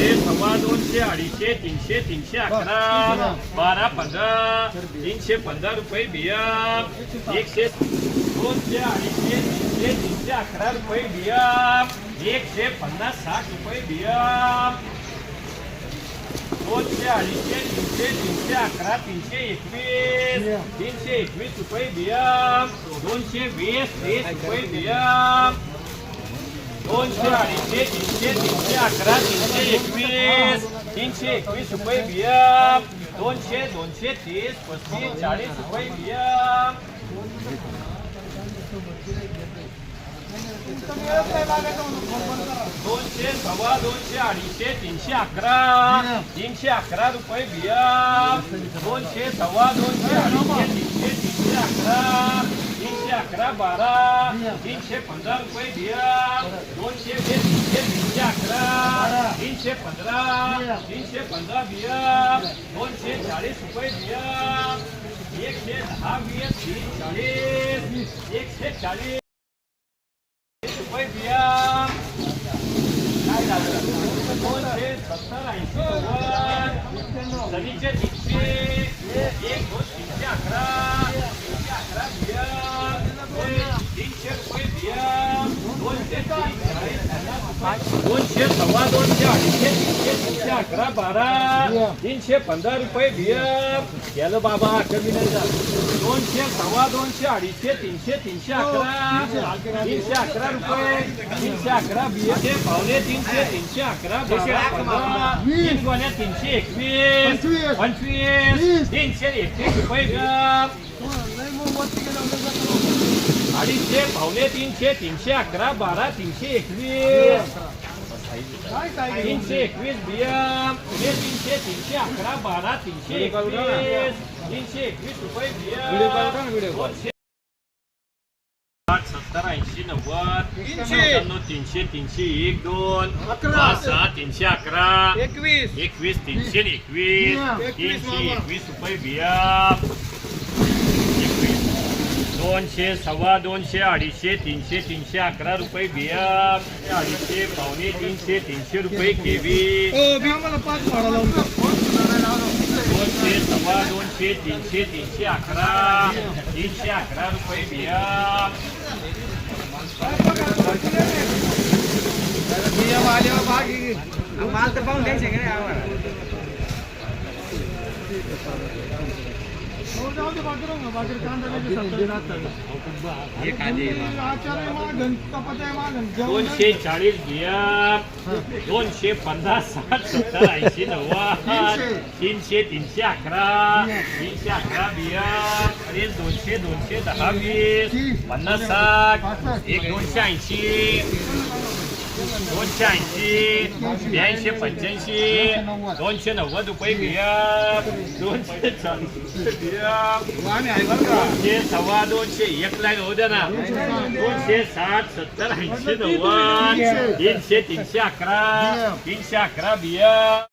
दोनशे सव्वा दोनशे अडीचशे तीनशे तीनशे अकरा बारा पंधरा तीनशे पंधरा रुपये बिया. एकशे दोनशे अडीचशे तीनशे तीनशे अकरा रुपये बिया. एकशे पन्नास साठ रुपये बिया. दोनशे अडीचशे तीनशे तीनशे अकरा तीनशे एकवीस तीनशे एकवीस रुपये बिया. दोनशे वीस तीस रुपये बिया. दोनशे अडीचशे तीनशे तीनशे अकरा तीनशे एकवीस तीनशे एकवीस रुपये बिया दोनशे दोनशे तीस पस्तीस चाळीस रुपये बिया दोनशे सव्वा दोनशे अडीचशे तीनशे अकरा तीनशे अकरा रुपये बिया दोनशे सव्वा दोनशे अडीचशे तीनशे तीनशे अकरा अकरा बारा तीनशे पंधरा रुपये बिया दोनशे वीस तीनशे तीनशे अकरा तीनशे पंधरा तीनशे पंधरा बिया दोनशे चाळीस रुपये बिया एकशे दहा बिया तीन चाळीस. एकशे चाळीस रुपये बिया काय झालं दोनशे सत्तर ऐंशी नव्वद सनीचे तीनशे. एक दोन तीनशे अकरा. तीनशे अकरा बिया तीनशे रुपये बिया दोनशे तीन चाळीस दोनशे सव्वा दोनशे अडीचशे तीनशे तीनशे अकरा बारा तीनशे पंधरा रुपये बिया. गेलं बाबा कमी नाही झालं. दोनशे सव्वा दोनशे अडीचशे तीनशे तीनशे अकरा. तीनशे अकरा रुपये तीनशे अकरा बियाचे पावणे तीनशे तीनशे अकरा तीन गोण्या तीनशे एकवीस. पंचवीस. तीनशे एकवीस रुपये बिया. अडीचशे पावणे तीनशे तीनशे अकरा बारा तीनशे एकवीस तीनशे एकवीस बिया पुणे तीनशे तीनशे अकरा बारा तीनशे एकवीस तीनशे एकवीस रुपये बिया दोनशे आठ सत्तर ऐंशी नव्वद नव्याण्णव तीनशे तीनशे एक दोन पाच सहा तीनशे अकरा एकवीस एकवीस तीनशे एकवीस तीनशे एकवीस रुपये बिया एकवीस दोनशे सव्वा दोनशे अडीचशे तीनशे तीनशे अकरा रुपये बिया अडीचशे पावणे तीनशे तीनशे रुपये केवी. दोनशे सव्वा दोनशे तीनशे तीनशे अकरा तीनशे अकरा रुपये बिया मी या आल्यावर भाग घे. माल तर पाहून द्यायचे का नाही आम्हाला हे कांदे दोनशे चाळीस बिया दोनशे पन्नास साठ सत्तर ऐंशी नव्वद तीनशे. तीनशे अकरा तीनशे. अकरा बिया अरे दोनशे दोनशे दहा वीस पन्नास साठ एक दोनशे ऐंशी. दोनशे ऐंशी ब्याऐंशी पंच्याऐंशी दोनशे नव्वद रुपये बिया. दोनशे चाळीस रुपये बिया. आम्ही आहे बरं का दोनशे सव्वा दोनशे एक लाईन होऊ द्या ना. दोनशे साठ सत्तर ऐंशी नव्वद तीनशे तीनशे अकरा तीनशे अकरा बिया.